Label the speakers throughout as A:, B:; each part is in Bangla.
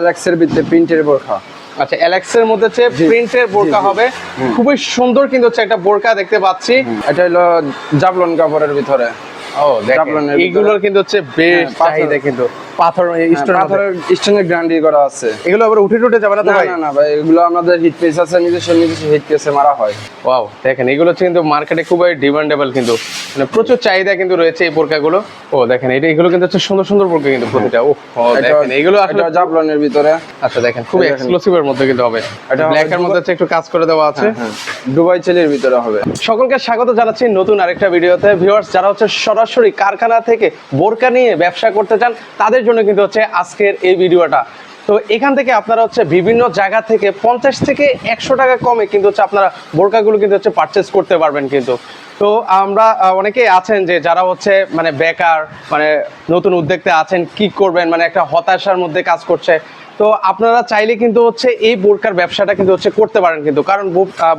A: অ্যালেক্সের ভিতরে প্রিন্টের বোরখা।
B: আচ্ছা অ্যালেক্সের মধ্যে হচ্ছে প্রিন্টের বোরকা। হবে। খুবই সুন্দর কিন্তু হচ্ছে একটা বোরকা দেখতে পাচ্ছি।
A: এটা হলো জাবলন কাপড়ের ভিতরে।
B: ও
A: জাফরানের
B: এইগুলোর কিন্তু হচ্ছে বেশ
A: হ্যাঁ, পাথর-
B: চাহিদা কিন্তু। পাথর
A: পাথরের স্টোনের গ্যারান্টি করা আছে।
B: এগুলো আবার উঠে টুটে যাবে না তো ভাই?
A: না না ভাই এগুলো আমাদের হিট পেজ আছে নিজস্ব নিজস্ব হিট পেজে মারা হয়।
B: ওয়াও দেখেন এগুলো হচ্ছে কিন্তু মার্কেটে খুবই ডিমান্ডেবল কিন্তু। মানে প্রচুর চাহিদা কিন্তু রয়েছে এই ও দেখেন এটা এগুলো কিন্তু হচ্ছে সুন্দর সুন্দর কিন্তু প্রতিটা। ও ও, দেখেন এগুলো আসলে
A: জাবলনের ভিতরে।
B: আচ্ছা দেখেন খুব এক্সক্লুসিভ এর মধ্যে কিন্তু হবে।
A: এটা
B: ব্ল্যাক এর মধ্যে হচ্ছে একটু কাজ করে দেওয়া আছে।
A: হ্যাঁ দুবাই চেলির ভিতরে হবে।
B: সকলকে স্বাগত জানাচ্ছি নতুন আরেকটা ভিডিওতে। ভিউয়ার্স যারা হচ্ছে সরাসরি কারখানা থেকে বোরকা নিয়ে ব্যবসা করতে চান তাদের জন্য কিন্তু হচ্ছে আজকের এই ভিডিওটা। তো এখান থেকে আপনারা হচ্ছে বিভিন্ন জায়গা থেকে পঞ্চাশ থেকে একশো টাকা কমে কিন্তু হচ্ছে আপনারা বোরকাগুলো কিন্তু হচ্ছে পারচেস করতে পারবেন কিন্তু। তো আমরা অনেকেই আছেন যে যারা হচ্ছে মানে বেকার মানে নতুন উদ্যোক্তা আছেন, কি করবেন মানে একটা হতাশার মধ্যে কাজ করছে। তো আপনারা চাইলে কিন্তু হচ্ছে এই বোরকার ব্যবসাটা কিন্তু হচ্ছে করতে পারেন কিন্তু। কারণ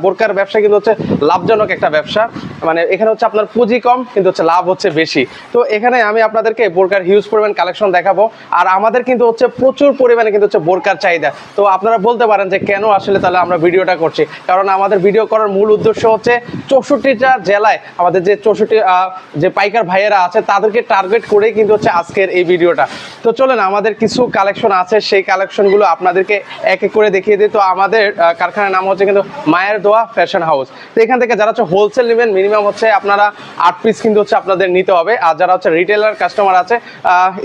B: বোরকার ব্যবসা কিন্তু হচ্ছে লাভজনক একটা ব্যবসা। মানে এখানে হচ্ছে আপনার পুঁজি কম, কিন্তু হচ্ছে লাভ হচ্ছে বেশি। তো এখানে আমি আপনাদেরকে বোরকার হিউজ পরিমাণ কালেকশন দেখাবো। আর আমাদের কিন্তু হচ্ছে প্রচুর পরিমাণে কিন্তু হচ্ছে বোরকার চাহিদা। তো আপনারা বলতে পারেন যে কেন আসলে তাহলে আমরা ভিডিওটা করছি? কারণ আমাদের ভিডিও করার মূল উদ্দেশ্য হচ্ছে চৌষট্টিটা জেলায় আমাদের যে চৌষট্টি যে পাইকার ভাইয়েরা আছে, তাদেরকে টার্গেট করেই কিন্তু হচ্ছে আজকের এই ভিডিওটা। তো চলেন, আমাদের কিছু কালেকশন আছে, সেই কালেকশনগুলো আপনাদেরকে এক এক করে দেখিয়ে দিই। তো আমাদের কারখানার নাম হচ্ছে কিন্তু মায়ের দোয়া ফ্যাশন হাউস তো এখান থেকে যারা হচ্ছে হোলসেল নেবেন মিনিমাম হচ্ছে আপনারা আট পিস কিন্তু হচ্ছে আপনাদের নিতে হবে। আর যারা হচ্ছে রিটেলার কাস্টমার আছে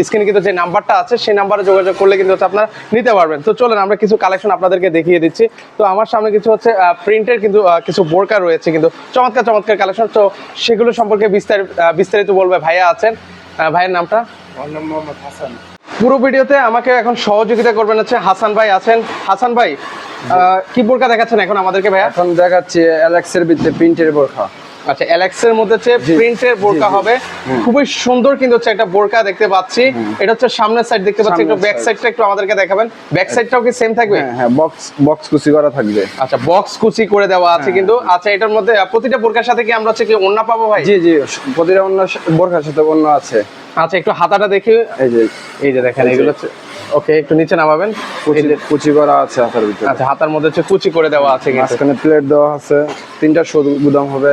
B: স্ক্রিনে কিন্তু যে নাম্বারটা আছে, সেই নাম্বারে যোগাযোগ করলে কিন্তু হচ্ছে আপনারা নিতে পারবেন। তো চলেন আমরা কিছু কালেকশন আপনাদেরকে দেখিয়ে দিচ্ছি। তো আমার সামনে কিছু হচ্ছে প্রিন্টের কিন্তু কিছু বোরকা রয়েছে কিন্তু। চমৎকার চমৎকার কালেকশন তো সেগুলো সম্পর্কে বিস্তারিত বিস্তারিত বলবে ভাইয়া আছেন। ভাইয়ের নামটা? পুরো ভিডিওতে আমাকে এখন সহযোগিতা করবেন হচ্ছে হাসান ভাই আছেন। হাসান ভাই কি বোরকা দেখাচ্ছেন এখন আমাদেরকে ভাই
A: এখন দেখাচ্ছি অ্যালেক্সের ভিতরে প্রিন্টের বোরখা।
B: আচ্ছা অ্যালেক্সের মধ্যে হচ্ছে। প্রিন্টের বোরকা। হবে। খুবই সুন্দর কিন্তু হচ্ছে একটা বোরকা দেখতে পাচ্ছি। এটা হচ্ছে সামনের সাইড দেখতে পাচ্ছি একটু ব্যাক সাইডটা একটু আমাদেরকে দেখাবেন। ব্যাক সাইডটাও কি সেম থাকবে?
A: হ্যাঁ হ্যাঁ বক্স বক্স কুচি করা থাকবে।
B: আচ্ছা বক্স কুচি করে দেওয়া আছে
A: হ্যাঁ।
B: কিন্তু। আচ্ছা এটার মধ্যে প্রতিটা বোরকার সাথে কি আমরা হচ্ছে কি ওন্না পাবো ভাই?
A: জি জি প্রতিটা অন্য বোরখার সাথে অন্য আছে।
B: আচ্ছা একটু হাতাটা দেখি।
A: এই যে
B: এই যে দেখেন এগুলো হচ্ছে ওকে একটু নিচে নামাবেন।
A: কুচি কুচি করা আছে হাতের ভিতরে।
B: আচ্ছা হাতার মধ্যে হচ্ছে কুচি করে দেওয়া আছে কিন্তু।
A: মাঝখানে প্লেট দেওয়া আছে। তিনটা সরু গুদাম হবে।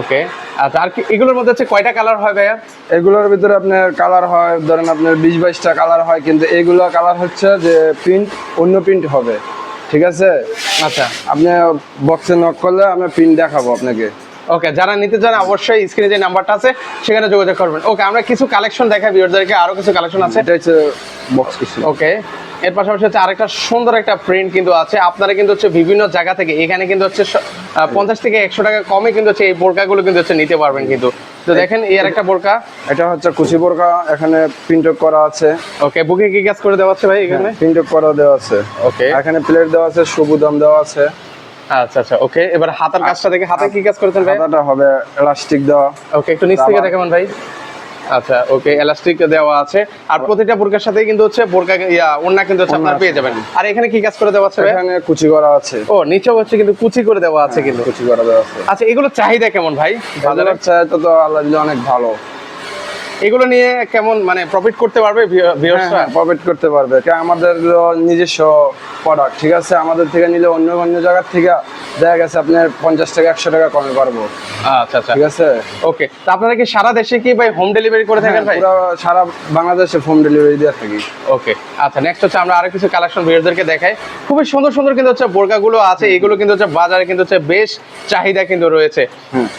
B: ওকে আচ্ছা আর কি এগুলোর মধ্যে হচ্ছে কয়টা কালার হয় ভাইয়া?
A: এগুলোর ভিতরে আপনার কালার হয় ধরেন আপনার বিশ বাইশটা কালার হয় কিন্তু এগুলো কালার হচ্ছে যে প্রিন্ট অন্য প্রিন্ট হবে। ঠিক আছে?
B: আচ্ছা।
A: আপনি বক্সে নক করলে আমি প্রিন্ট দেখাবো আপনাকে।
B: ওকে যারা নিতে চান অবশ্যই স্ক্রিনে যে নাম্বারটা আছে সেখানে যোগাযোগ করবেন। ওকে আমরা কিছু কালেকশন দেখাই ভিউয়ারদেরকে আরও কিছু কালেকশন আছে।
A: এটা হচ্ছে বক্স কিছু।
B: ওকে এর পাশাপাশি হচ্ছে আরেকটা সুন্দর একটা প্রিন্ট কিন্তু আছে। আপনারা কিন্তু হচ্ছে বিভিন্ন জায়গা থেকে এখানে কিন্তু হচ্ছে পঞ্চাশ থেকে একশো টাকা কমে কিন্তু হচ্ছে এই বোরকাগুলো কিন্তু হচ্ছে নিতে পারবেন কিন্তু। তো দেখেন এই আর একটা বোরকা।
A: এটা হচ্ছে কুচি বোরকা এখানে প্রিন্ট করা আছে।
B: ওকে বুকে কি কাজ করে দেওয়া আছে ভাই এখানে?
A: প্রিন্ট করা দেওয়া আছে।
B: ওকে
A: এখানে প্লেট দেওয়া আছে সবুদাম দেওয়া আছে।
B: আচ্ছা আচ্ছা ওকে এবার হাতার কাজটা দেখে হাতে কি কাজ করেছেন ভাই?
A: হাতাটা হবে এলাস্টিক দেওয়া।
B: ওকে একটু নিচ থেকে। দেখাবেন ভাই। আচ্ছা ওকে এলাস্টিক দেওয়া আছে। আর প্রতিটা বোরকার সাথে কিন্তু হচ্ছে বোরকা ইয়া ওন্না কিন্তু হচ্ছে আপনারা পেয়ে যাবেন। আর এখানে কি কাজ করে দেওয়া আছে
A: এখানে কুচি করা আছে।
B: ও নিচে হচ্ছে কিন্তু কুচি করে দেওয়া আছে কিন্তু।
A: কুচি করা দেওয়া আছে।
B: আচ্ছা এগুলো চাহিদা কেমন ভাই? বাজারে?
A: বাজারের চাহিদা তো আল্লাহ দিলে অনেক ভালো।
B: এগুলো নিয়ে কেমন মানে প্রফিট করতে পারবে ভিউয়ার্সরা
A: প্রফিট করতে পারবে। কারণ আমাদের নিজস্ব প্রোডাক্ট ঠিক আছে? আমাদের থেকে নিলে অন্য অন্য জায়গার থেকে দেখা গেছে আপনার পঞ্চাশ টাকা একশো টাকা কমে পারব।
B: আচ্ছা আচ্ছা।
A: ঠিক আছে?
B: ওকে তা আপনারা কি সারা দেশে কি ভাই হোম ডেলিভারি করে থাকেন
A: হ্যাঁ,
B: ভাই?
A: সারা বাংলাদেশে হোম ডেলিভারি দিয়ে থাকি।
B: ওকে আচ্ছা নেক্সট হচ্ছে আমরা আরও কিছু কালেকশন ভিউয়ারদেরকে দেখাই। খুবই সুন্দর সুন্দর কিন্তু হচ্ছে বোরকাগুলো আছে এগুলো কিন্তু হচ্ছে বাজারে কিন্তু হচ্ছে বেশ চাহিদা কিন্তু রয়েছে।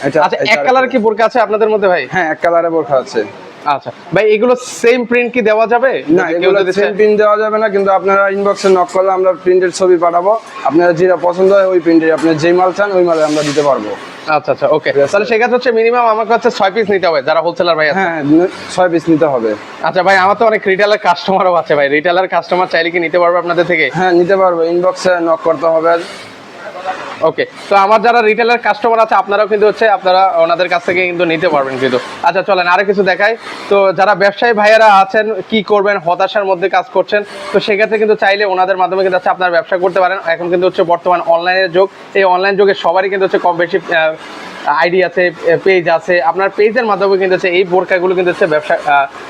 B: আচ্ছা এক কালার কি বোরকা আছে আপনাদের মধ্যে ভাই?
A: হ্যাঁ এক কালারে বোরখা আছে।
B: আচ্ছা ভাই এগুলো সেম প্রিন্ট কি দেওয়া যাবে?
A: না এগুলো সেম প্রিন্ট দেওয়া যাবে না কিন্তু আপনারা ইনবক্সে নক করলে আমরা প্রিন্টের ছবি পাঠাবো। আপনারা যেটা পছন্দ হয় ওই প্রিন্টের আপনি যেই মাল চান ওই মালে আমরা দিতে পারব।
B: আচ্ছা আচ্ছা ওকে তাহলে সেক্ষেত্রে হচ্ছে মিনিমাম আমাকে হচ্ছে ছয় পিস নিতে হবে যারা হোলসেলার ভাই
A: হ্যাঁ ছয় পিস নিতে হবে।
B: আচ্ছা ভাই আমার তো অনেক রিটেলার কাস্টমারও আছে ভাই। রিটেলার কাস্টমার চাইলে কি নিতে পারবে আপনাদের থেকে?
A: হ্যাঁ নিতে পারব। ইনবক্সে নক করতে হবে।
B: ওকে তো আমার যারা রিটেলার কাস্টমার আছে, আপনারাও কিন্তু হচ্ছে আপনারা ওনাদের কাছ থেকে কিন্তু নিতে পারবেন কিন্তু। আচ্ছা চলেন আরও কিছু দেখাই। তো যারা ব্যবসায়ী ভাইয়েরা আছেন, কি করবেন, হতাশার মধ্যে কাজ করছেন, তো সেক্ষেত্রে কিন্তু চাইলে ওনাদের মাধ্যমে কিন্তু হচ্ছে আপনার ব্যবসা করতে পারেন। এখন কিন্তু হচ্ছে বর্তমান অনলাইনের যুগ। এই অনলাইন যুগে সবারই কিন্তু হচ্ছে কম বেশি আইডি আছে পেজ আছে। আপনার পেজের মাধ্যমে কিন্তু হচ্ছে এই বোরকাগুলো কিন্তু হচ্ছে ব্যবসা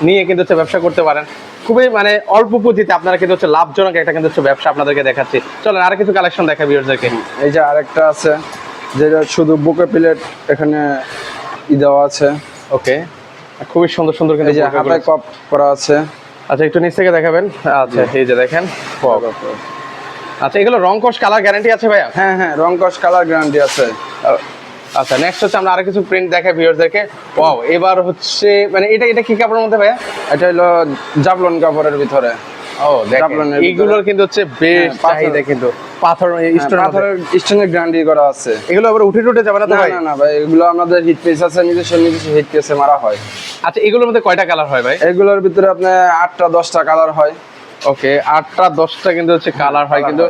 B: নিয়ে কিন্তু হচ্ছে ব্যবসা করতে পারেন। খুবই মানে অল্প পুঁজিতে আপনারা কিন্তু হচ্ছে লাভজনক একটা কিন্তু হচ্ছে ব্যবসা আপনাদেরকে দেখাচ্ছি। চলেন আর কিছু কালেকশন দেখা ভিউয়ারদেরকে
A: এই যে আরেকটা আছে যেটা শুধু বুকে প্লেট এখানে ই দেওয়া আছে।
B: ওকে খুবই সুন্দর সুন্দর কিন্তু
A: এই যে হাতায় কপ করা আছে।
B: আচ্ছা একটু নিচ থেকে দেখাবেন? আচ্ছা এই যে দেখেন আচ্ছা এগুলো রং কস কালার গ্যারান্টি আছে ভাইয়া?
A: হ্যাঁ হ্যাঁ রং কস কালার গ্যারান্টি আছে।
B: আচ্ছা নেক্সট হচ্ছে আমরা আরও কিছু প্রিন্ট দেখাই ভিউয়ারদেরকে ওয়াও এবার হচ্ছে মানে এটা এটা কি কাপড়ের মধ্যে ভাইয়া?
A: এটা হলো জাবলন কাপড়ের ভিতরে।
B: ও
A: জাফরানের
B: এইগুলোর কিন্তু হচ্ছে বেশ
A: হ্যাঁ,
B: চাহিদা কিন্তু। পাথর
A: হ্যাঁ,
B: স্টোন
A: পাথরের স্টোনের গ্যারান্টি করা আছে।
B: এগুলো আবার উঠে টুটে যাবে না তো ভাই?
A: না না ভাই এগুলো আমাদের হিট পিস আছে নিজস্ব নিজস্ব হিট পিসে মারা হয়।
B: আচ্ছা এগুলোর মধ্যে কয়টা কালার হয় ভাই?
A: এগুলোর ভিতরে আপনার আটটা দশটা কালার হয়।
B: ওকে আটটা দশটা কিন্তু হচ্ছে কালার হয়। কিন্তু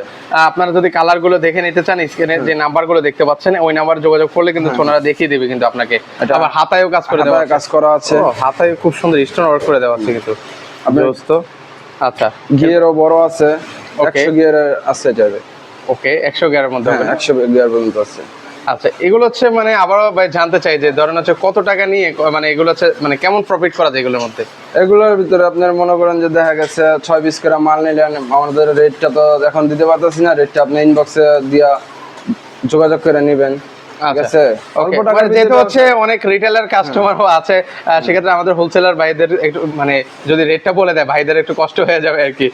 B: আপনারা যদি কালারগুলো দেখে নিতে চান স্ক্রিনে যে নাম্বারগুলো দেখতে পাচ্ছেন ওই নাম্বার যোগাযোগ করলে কিন্তু ওনারা দেখিয়ে দেবে কিন্তু আপনাকে। আবার হাতায়ও কাজ করে দেওয়া
A: কাজ করা আছে।
B: হাতায় খুব সুন্দর স্টোন ওয়ার্ক করে দেওয়া আছে কিন্তু। দোস্ত আচ্ছা।
A: গিয়ারও বড় আছে. একশো গিয়ারের আছে যাবে
B: ওকে একশো গিয়ারের মধ্যে
A: একশো গিয়ার পর্যন্ত আছে।
B: আচ্ছা এগুলো হচ্ছে মানে আবারও ভাই জানতে চাই যে ধরেন হচ্ছে কত টাকা নিয়ে মানে এগুলো হচ্ছে মানে কেমন প্রফিট করা যায় এগুলোর মধ্যে?
A: এগুলোর ভিতরে আপনার মনে করেন যে দেখা গেছে ছয় পিস করে মাল নিলেন, আমাদের রেটটা তো এখন দিতে পারতেছি না রেটটা আপনি ইনবক্সে দিয়া যোগাযোগ করে নেবেন। আছে? অল্প টাকার
B: মানে যেহেতু হচ্ছে অনেক রিটেলার কাস্টমারও আছে সেক্ষেত্রে আমাদের হোলসেলার ভাইদের একটু মানে যদি রেটটা বলে দেয় ভাইদের একটু কষ্ট হয়ে যাবে আর কি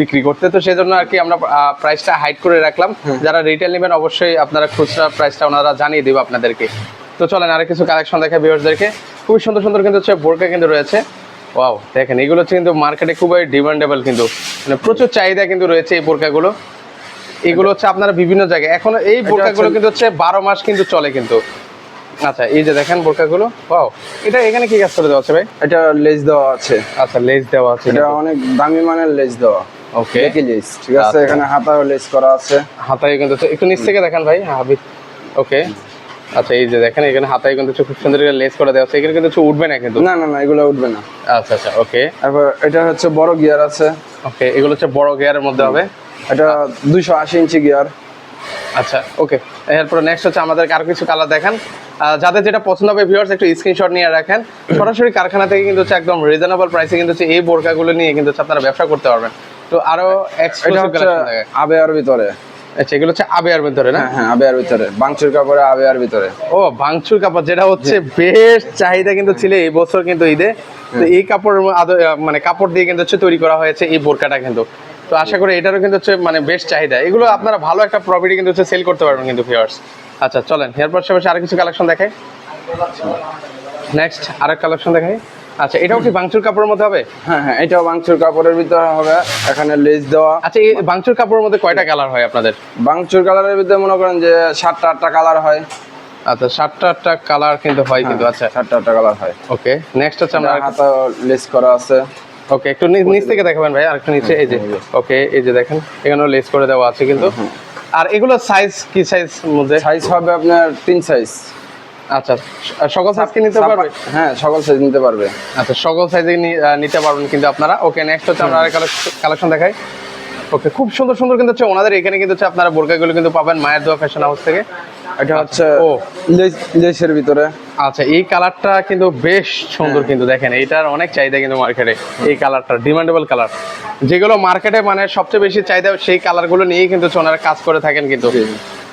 B: বিক্রি করতে। তো সেজন্য আর কি আমরা প্রাইসটা হাইড করে রাখলাম। যারা রিটেল নেবেন অবশ্যই আপনারা খুচরা প্রাইসটা ওনারা জানিয়ে দেবো আপনাদেরকে। তো চলেন আর কিছু কালেকশন দেখা ভিউয়ার্সদেরকে খুবই সুন্দর সুন্দর কিন্তু হচ্ছে বোরকা কিন্তু রয়েছে। ওয়াও দেখেন এগুলো হচ্ছে কিন্তু মার্কেটে খুবই ডিমান্ডেবল কিন্তু। মানে প্রচুর চাহিদা কিন্তু রয়েছে এই বোরকাগুলো। এগুলো হচ্ছে আপনারা বিভিন্ন জায়গায়। এখন এই বোরকাগুলো কিন্তু হচ্ছে বারো মাস কিন্তু চলে কিন্তু। আচ্ছা এই যে দেখেন বোরকাগুলো ওয়াও এটা এখানে কি কাজ করে দেওয়া আছে ভাই?
A: এটা লেজ দেওয়া আছে।
B: আচ্ছা লেজ দেওয়া আছে
A: এটা অনেক দামি মানের লেজ দেওয়া।
B: ওকে
A: কি লেজ ঠিক আছে?
B: আচ্ছা।
A: এখানে হাতাও লেজ করা আছে।
B: হাতায় কিন্তু একটু নিচ থেকে দেখেন ভাই। হাবিব ওকে আচ্ছা এই যে দেখেন এখানে হাতায় কিন্তু খুব সুন্দর করে লেস করে দেওয়া আছে। এখানে কিন্তু উঠবে না কিন্তু।
A: না না না এগুলো উঠবে না।
B: আচ্ছা আচ্ছা ওকে
A: তারপর এটা হচ্ছে বড় গিয়ার আছে।
B: ওকে এগুলো হচ্ছে বড় গিয়ারের মধ্যে হবে।
A: এটা দুইশো আশি ইঞ্চি গিয়ার
B: আচ্ছা ওকে এরপর নেক্সট হচ্ছে আমাদেরকে আরও কিছু কালার দেখান। যাদের যেটা পছন্দ হবে ভিউয়ার্স একটু স্ক্রিনশট নিয়ে রাখেন। সরাসরি কারখানা থেকে কিন্তু হচ্ছে একদম রিজনেবল প্রাইসে কিন্তু হচ্ছে এই বোরকাগুলো নিয়ে কিন্তু আপনারা ব্যবসা করতে পারবেন। তো আরও
A: এটা
B: এক্সক্লুসিভ কালেকশন দেখেন
A: আবেয়ার ভিতরে।
B: আচ্ছা এগুলো হচ্ছে আবেয়ার ভিতরে না?
A: হ্যাঁ হ্যাঁ আবেয়ার ভিতরে। বাংচুর কাপড়ে আবেয়ার ভিতরে।
B: ও ভাঙচুর কাপড় যেটা হচ্ছে বেশ চাহিদা কিন্তু ছিল এই বছর কিন্তু ঈদে। তো এই কাপড়ের মানে কাপড় দিয়ে কিন্তু হচ্ছে তৈরি করা হয়েছে এই বোরকাটা কিন্তু। তো আশা করি এটারও কিন্তু হচ্ছে মানে বেশ চাহিদা। এগুলো আপনারা ভালো একটা প্রফিট কিন্তু হচ্ছে সেল করতে পারবেন কিন্তু ভিউয়ার্স আচ্ছা চলেন এর পাশাপাশি আরও কিছু কালেকশন দেখাই। নেক্সট আরেক কালেকশন দেখাই। আচ্ছা এটাও কি ভাঙচুর কাপড়ের মধ্যে হবে?
A: হ্যাঁ হ্যাঁ এটাও বাংচুর কাপড়ের ভিতরে হবে এখানে লেস দেওয়া।
B: আচ্ছা এই ভাঙচুর কাপড়ের মধ্যে কয়টা কালার হয় আপনাদের?
A: বাংচুর কালারের ভিতরে মনে করেন যে সাতটা আটটা কালার হয়।
B: আচ্ছা সাতটা আটটা কালার কিন্তু হয় কিন্তু
A: হ্যাঁ,
B: আচ্ছা।
A: সাতটা আটটা কালার হয়।
B: ওকে নেক্সট হচ্ছে আমরা
A: হাতা লেস করা আছে।
B: ওকে একটু নিচ থেকে দেখাবেন ভাই আরেকটু নিচে এই যে। ওকে এই যে দেখেন এখানেও লেস করে দেওয়া আছে কিন্তু। আর এগুলো সাইজ কি সাইজ মধ্যে?
A: সাইজ হবে আপনার তিন সাইজ
B: আচ্ছা সকল সাইজ কি নিতে পারবে?
A: হ্যাঁ সকল সাইজ নিতে পারবে।
B: আচ্ছা সকল সাইজে নিতে পারবেন কিন্তু আপনারা। ওকে নেক্সট হচ্ছে আমরা কালেকশন দেখাই। ওকে খুব সুন্দর সুন্দর কিন্তু হচ্ছে ওনাদের। এখানে কিন্তু হচ্ছে আপনারা বোরকাগুলো কিন্তু পাবেন মায়ের দোয়া ফ্যাশন হাউস থেকে।
A: এটা হচ্ছে
B: ও।
A: লেস- লেসের ভিতরে।
B: আচ্ছা এই কালারটা কিন্তু বেশ সুন্দর কিন্তু দেখেন এইটার অনেক চাহিদা কিন্তু মার্কেটে এই কালারটা ডিমান্ডেবল কালার যেগুলো মার্কেটে মানে সবচেয়ে বেশি চাহিদা সেই কালারগুলো নিয়েই কিন্তু ওনারা কাজ করে থাকেন কিন্তু।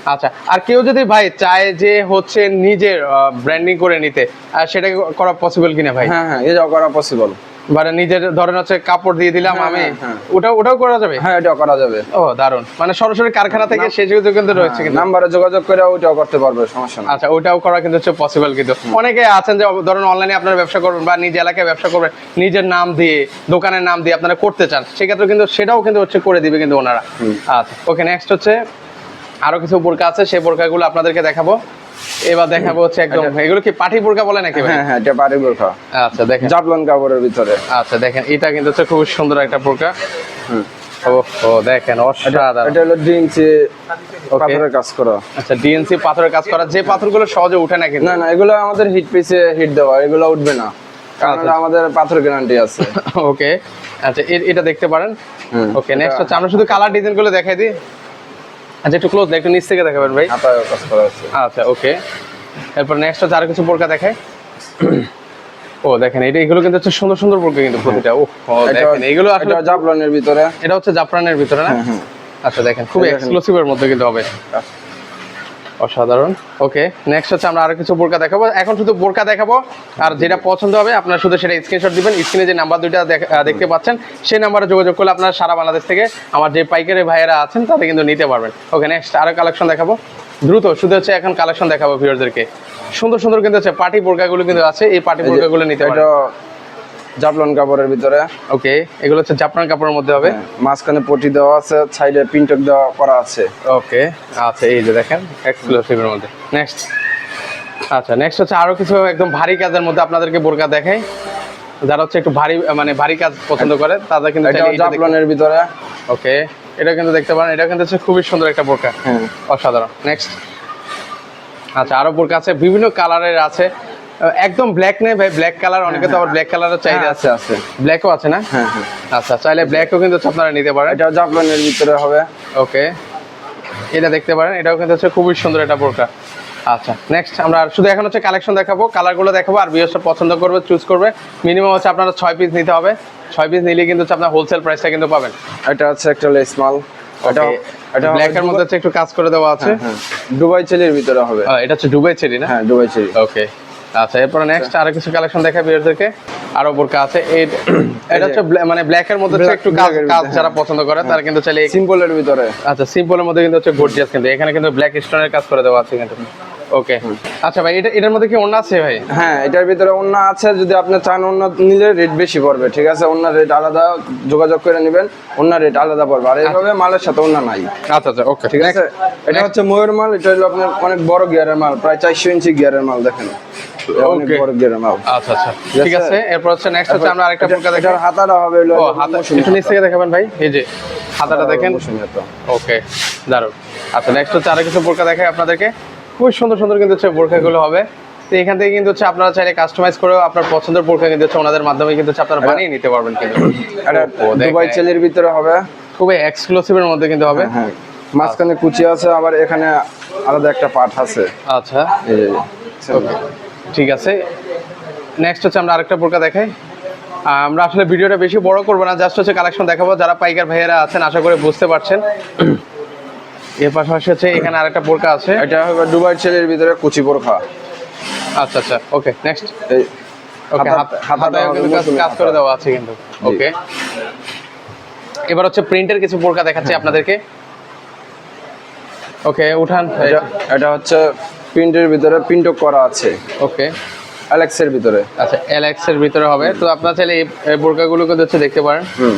B: আচ্ছা আর কেউ যদি ভাই চায় যে হচ্ছে নিজের ব্র্যান্ডিং করে নিতে সেটা করা পসিবল কিনা ভাই?
A: হ্যাঁ হ্যাঁ এটাও করা পসিবল
B: মানে নিজের ধরেন হচ্ছে কাপড় দিয়ে দিলাম
A: হ্যাঁ,
B: আমি
A: হ্যাঁ, হ্যাঁ।
B: ওটাও ওটাও করা যাবে?
A: হ্যাঁ এটাও করা যাবে।
B: ও দারুণ মানে সরাসরি কারখানা থেকে সেই সুযোগ কিন্তু রয়েছে কিন্তু।
A: নাম্বারে যোগাযোগ করে ওইটাও করতে পারবে সমস্যা না
B: আচ্ছা ওইটাও করা কিন্তু হচ্ছে পসিবল কিন্তু। অনেকে আছেন যে ধরুন অনলাইনে আপনারা ব্যবসা করবেন বা নিজ এলাকায় ব্যবসা করবেন নিজের নাম দিয়ে দোকানের নাম দিয়ে আপনারা করতে চান সেক্ষেত্রে কিন্তু সেটাও কিন্তু হচ্ছে করে দিবে কিন্তু ওনারা। আচ্ছা ওকে নেক্সট হচ্ছে আরও কিছু বোরকা আছে সেই বোরকাগুলো আপনাদেরকে দেখাবো। এবার দেখাবো হচ্ছে একদম এগুলো কি পাটি বোরকা বলে নাকি
A: হ্যাঁ হ্যাঁ এটা পারি বোরখা
B: আচ্ছা দেখেন।
A: জাপলন কাপড়ের ভিতরে।
B: আচ্ছা দেখেন এটা কিন্তু হচ্ছে খুব সুন্দর একটা বোরকা।
A: হুম।
B: ও ও দেখেন অসাধারণ।
A: এটা হলো ডিএনসি পাথরের কাজ করা।
B: আচ্ছা ডিএনসি পাথরের কাজ করা যে পাথরগুলো সহজে উঠে না কিন্তু।
A: না না এগুলো আমাদের হিট পিসে হিট দেওয়া এগুলো উঠবে না। কারণ
B: আচ্ছা।
A: আমাদের পাথর গ্যারান্টি আছে।
B: ওকে আচ্ছা এটা দেখতে পারেন। ওকে নেক্সট হচ্ছে আমরা শুধু কালার ডিজাইনগুলো দেখাই দিই। আচ্ছা একটু ক্লোজ একটু নিচ থেকে দেখাবেন ভাই। আচ্ছা ওকে এরপর নেক্সট হচ্ছে আরও কিছু বোরকা দেখায় ও দেখেন এটা এগুলো কিন্তু হচ্ছে সুন্দর সুন্দর বোরকা কিন্তু প্রতিটা। ও দেখেন এগুলো আসলে
A: জাফরানের ভিতরে।
B: এটা হচ্ছে জাফরানের ভিতরে না?
A: হ্যাঁ হ্যাঁ।
B: আচ্ছা দেখেন খুব
A: এক্সক্লুসিভ এর
B: এক্সক্লুসিভের মধ্যে কিন্তু হবে। অসাধারণ। ওকে নেক্সট হচ্ছে আমরা আরও কিছু বোরকা দেখাবো। এখন শুধু বোরকা দেখাবো আর যেটা পছন্দ হবে আপনারা শুধু সেটা স্ক্রিনশট দিবেন। স্ক্রিনে যে নাম্বার দুইটা দেখতে পাচ্ছেন সেই নাম্বারে যোগাযোগ করলে আপনারা সারা বাংলাদেশ থেকে আমার যে পাইকারি ভাইয়েরা আছেন তাদের কিন্তু নিতে পারবেন। ওকে নেক্সট আরও কালেকশন দেখাবো। দ্রুত শুধু হচ্ছে এখন কালেকশন দেখাবো ভিউয়ারদেরকে সুন্দর সুন্দর কিন্তু হচ্ছে পার্টি বোরকাগুলো কিন্তু আছে এই পার্টি বোরকাগুলো নিতে
A: এটা জাফলন কাপড়ের ভিতরে।
B: ওকে এগুলো হচ্ছে জাপান কাপড়ের মধ্যে হবে?
A: হ্যাঁ, মাঝখানে পটি দেওয়া আছে সাইডে পিনটক দেওয়া করা আছে।
B: ওকে আচ্ছা এই যে দেখেন এক্সক্লুসিভের মধ্যে। নেক্সট আচ্ছা নেক্সট হচ্ছে আরও কিছু একদম ভারী কাজের মধ্যে আপনাদেরকে বোরকা দেখাই। যারা হচ্ছে একটু ভারী মানে ভারী কাজ পছন্দ করে তাদের কিন্তু
A: এটা জাফলনের ভিতরে।
B: ওকে এটা কিন্তু দেখতে পারেন এটা কিন্তু হচ্ছে খুবই সুন্দর একটা বোরকা।
A: হ্যাঁ।
B: অসাধারণ। নেক্সট আচ্ছা আরও বোরকা আছে বিভিন্ন কালারের আছে। একদম ব্ল্যাক নেই ভাই ব্ল্যাক কালার অনেকে তো আবার ব্ল্যাক কালারের চাহিদা
A: হ্যাঁ,
B: আছে
A: আছে।
B: ব্ল্যাকও আছে না?
A: হ্যাঁ হ্যাঁ।
B: আচ্ছা চাইলে ব্ল্যাকও কিন্তু আপনারা নিতে পারেন।
A: এটা জাফলনের ভিতরে হবে।
B: ওকে। এটা দেখতে পারেন এটাও কিন্তু হচ্ছে খুবই সুন্দর একটা বোরকা। আচ্ছা নেক্সট আমরা শুধু এখন হচ্ছে কালেকশন দেখাবো কালারগুলো দেখাবো আর বিয়সটা পছন্দ করবে চুজ করবে। মিনিমাম হচ্ছে আপনারা ছয় পিস নিতে হবে। ছয় পিস নিলে কিন্তু আপনার হোলসেল প্রাইসটা কিন্তু পাবেন।
A: এটা হচ্ছে একটা লেস মাল। এটা এটা
B: ব্ল্যাকের মধ্যে একটু কাজ করে দেওয়া আছে।
A: হ্যাঁ, দুবাই চেলির ভিতরে হবে।
B: এটা হচ্ছে ডুবাই চেরি না?
A: হ্যাঁ দুবাই চেলি
B: ওকে আচ্ছা এরপরে নেক্সট আরও কিছু কালেকশন দেখাই বিয়ারদেরকে আরও বোরকা আছে। এটা হচ্ছে মানে ব্ল্যাকের মধ্যে একটু কাজ কাজ যারা পছন্দ করে তারা কিন্তু চাইলে এই-
A: সিম্পলের ভিতরে।
B: আচ্ছা সিম্পলের মধ্যে কিন্তু হচ্ছে গর্জিয়াস কিন্তু। এখানে কিন্তু ব্ল্যাক স্টোনের কাজ করে দেওয়া আছে কিন্তু। ওকে আচ্ছা ভাই এটা এটার মধ্যে কি অন্য আছে ভাই?
A: হ্যাঁ এটার ভিতরে অন্য আছে। যদি আপনি চান অন্য নিলে রেট বেশি পড়বে ঠিক আছে? অন্য রেট আলাদা যোগাযোগ করে নেবেন। অন্য রেট আলাদা পড়বে। আর এইভাবে মালের সাথে অন্য নাই।
B: আচ্ছা আচ্ছা ওকে
A: ঠিক আছে? এটা হচ্ছে ময়ূর মাল। এটা হলো আপনার অনেক বড় গিয়ারের মাল প্রায় চারশো ইঞ্চি গিয়ারের মাল দেখেন।
B: আচ্ছা আচ্ছা। ঠিক আছে? এরপর হচ্ছে নেক্সট হচ্ছে আমরা আরেকটা
A: হাতাটা হবে হলো
B: ও হাতা একটু নিচ থেকে দেখাবেন ভাই। এই যে হাতাটা দেখেন। ওকে আচ্ছা নেক্সট হচ্ছে আরও কিছু বোরকা দেখাই আপনাদেরকে। খুব সুন্দর সুন্দর কিন্তু হচ্ছে বোরকাগুলো হবে। তো এখান থেকে কিন্তু হচ্ছে আপনারা চাইলে কাস্টমাইজ করেও আপনার পছন্দের বোরকা কিন্তু হচ্ছে ওনাদের মাধ্যমে কিন্তু হচ্ছে আপনারা বানিয়ে নিতে পারবেন কিন্তু।
A: এটা দুবাই চেলির ভিতরে হবে।
B: খুবই এক্সক্লুসিভের মধ্যে কিন্তু হবে।
A: হ্যাঁ মাঝখানে কুচি আছে আবার এখানে আলাদা একটা পাট আছে।
B: আচ্ছা। ঠিক আছে। নেক্সট হচ্ছে আমরা আরেকটা বোরকা দেখাই। আমরা আসলে ভিডিওটা বেশি বড় করব না জাস্ট হচ্ছে কালেকশন দেখাবো। যারা পাইকার ভাইয়েরা আছেন আশা করে বুঝতে পারছেন। এর পাশাপাশি হচ্ছে এখানে আরেকটা বোরকা আছে।
A: এটা হবে দুবাই চেলির ভিতরে কুচি বোরখা।
B: আচ্ছা আচ্ছা। ওকে নেক্সট ওকে
A: হাতা- হাতাটা
B: হাতায় কিন্তু কাজ- করে। দেওয়া আছে কিন্তু। ওকে এবার হচ্ছে প্রিন্টের কিছু বোরকা দেখাচ্ছি আপনাদেরকে। ওকে উঠান।
A: এটা এটা হচ্ছে প্রিন্টের ভিতরে প্রিন্টও করা আছে।
B: ওকে
A: অ্যালেক্সের ভিতরে।
B: আচ্ছা এর ভিতরে হবে। তো আপনারা চাইলে এই বোরকাগুলো কিন্তু হচ্ছে দেখতে পারেন?
A: হুম।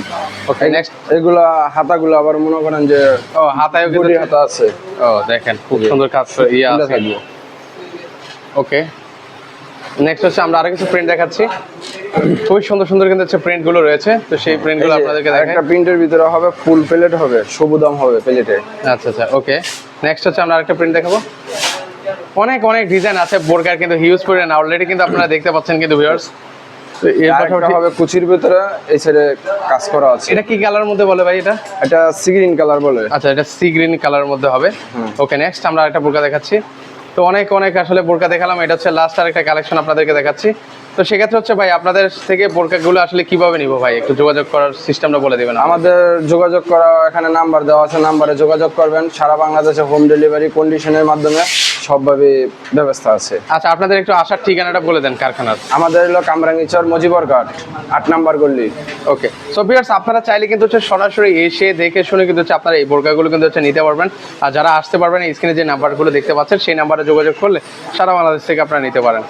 B: ওকে নেক্সট
A: এগুলো হাতাগুলো আবার মনে করেন যে
B: ও হাতায়
A: বডি হাতা আছে।
B: ও দেখেন খুব সুন্দর কাজ ইয়ে আছে। ওকে নেক্সট হচ্ছে আমরা আরও কিছু প্রিন্ট দেখাচ্ছি। খুবই সুন্দর সুন্দর কিন্তু হচ্ছে প্রিন্টগুলো রয়েছে। তো সেই
A: প্রিন্টগুলো
B: আপনাদেরকে দেখাই।
A: একটা প্রিন্টের ভিতরে হবে ফুল প্লেট হবে সবুদাম হবে প্লেটে
B: আচ্ছা আচ্ছা ওকে নেক্সট হচ্ছে আমরা আরেকটা প্রিন্ট দেখাবো। অনেক অনেক ডিজাইন আছে বোরকার কিন্তু হিউজ পরিমাণ অলরেডি কিন্তু আপনারা দেখতে পাচ্ছেন কিন্তু ভিউয়ার্স
A: হবে কুচির ভিতরে এই সাইডে কাজ করা আছে।
B: এটা কি কালার মধ্যে বলে ভাই এটা?
A: এটা সি গ্রিন কালার বলে।
B: আচ্ছা এটা সি গ্রিন কালার মধ্যে হবে। ওকে নেক্সট আমরা একটা বোরকা দেখাচ্ছি। তো অনেক অনেক আসলে বোরকা দেখালাম। এটা হচ্ছে লাস্ট আর একটা কালেকশন আপনাদেরকে দেখাচ্ছি। তো সেক্ষেত্রে হচ্ছে ভাই আপনাদের থেকে বোরকাগুলো আসলে কীভাবে নিব ভাই? একটু যোগাযোগ করার সিস্টেমটা বলে দিবেন
A: আমাদের যোগাযোগ করা এখানে নাম্বার দেওয়া আছে নাম্বারে যোগাযোগ করবেন। সারা বাংলাদেশে হোম ডেলিভারি কন্ডিশনের মাধ্যমে সবভাবে ব্যবস্থা আছে।
B: আচ্ছা আপনাদের একটু আসার ঠিকানাটা বলে দেন কারখানার।
A: আমাদের হলো কামরাঙ্গিচর মজিবর ঘাট আট নাম্বার গল্লি
B: ওকে সো ভিউয়ার্স আপনারা চাইলে কিন্তু হচ্ছে সরাসরি এসে দেখে শুনে কিন্তু হচ্ছে আপনারা এই বোরকাগুলো কিন্তু হচ্ছে নিতে পারবেন। আর যারা আসতে পারবেন স্ক্রিনে যে নাম্বারগুলো দেখতে পাচ্ছেন সেই নাম্বারে যোগাযোগ করলে সারা বাংলাদেশ থেকে আপনারা নিতে পারেন।